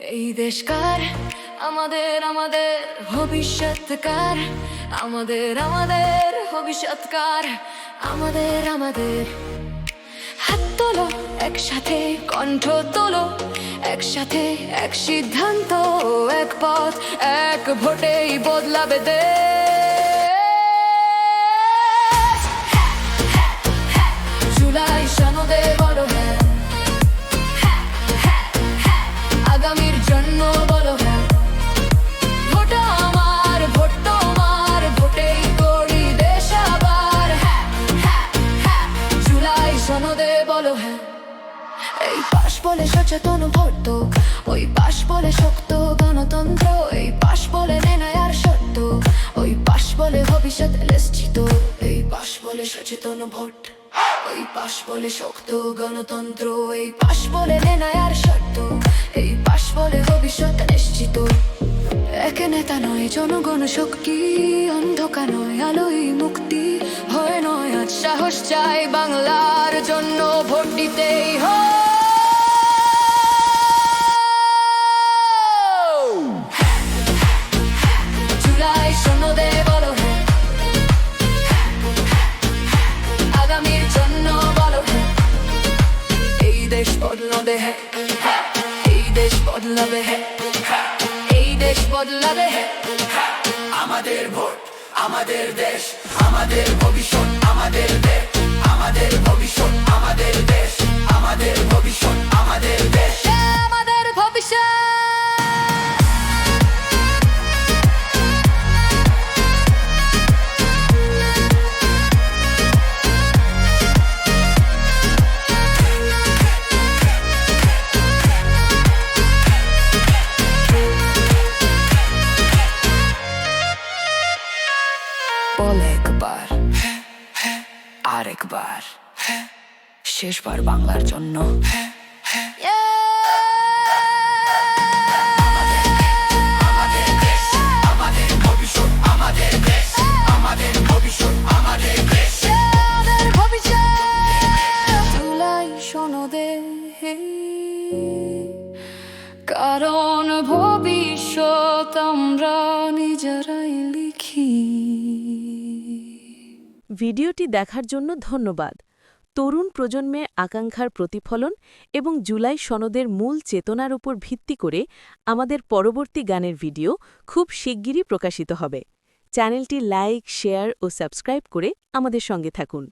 এই দেশকার আমাদের আমাদের ভবিষ্যৎকার আমাদের আমাদের ভবিষ্যৎকার আমাদের আমাদের হাত তোলো, একসাথে কণ্ঠ তোলো, একসাথে এক সিদ্ধান্ত, এক পথ, এক ভোটেই বদলাবে দেশ। বলে সচেতন ভোট ওই পাশ বলে শক্ত গণতন্ত্র, এই পাশ বলে নেনায় আর সত্য, ওই পাশ বলে ভবিষ্যৎ নিশ্চিত এই পাশ বলে সচেতন ভোট, ওই পাশ বলে শক্ত গণতন্ত্র, এই পাশ বলে নেনায় আর সত্য, এই পাশ বলে ভবিষ্যৎ নিশ্চিত। এক নেতা নয়, জনগণ শক্তি, অন্ধকার নয়, আলোই মুক্তি হয় নয়, আজ সাহস চাই বাংলার জন্য ভোট দিতেই হয় দেশ বদলাবে হ্যাঁ। এই দেশ বদলাবে হ্যাঁ। এই দেশ বদলাবে হ্যাঁ। আমাদের ভোট, আমাদের দেশ, আমাদের ভবিষ্যৎ। বল একবার। আরেকবার শেষবার বাংলার জন্য। আমাদের ভবিষ্যৎ। আমাদের দেশ ভিডিওটি দেখার জন্য ধন্যবাদ। তরুণ প্রজন্মের আকাঙ্ক্ষার প্রতিফলন এবং জুলাই সনদের মূল চেতনার উপর ভিত্তি করে আমাদের পরবর্তী গানের ভিডিও খুব শিগগিরই প্রকাশিত হবে। চ্যানেলটি লাইক, শেয়ার ও সাবস্ক্রাইব করে আমাদের সঙ্গে থাকুন।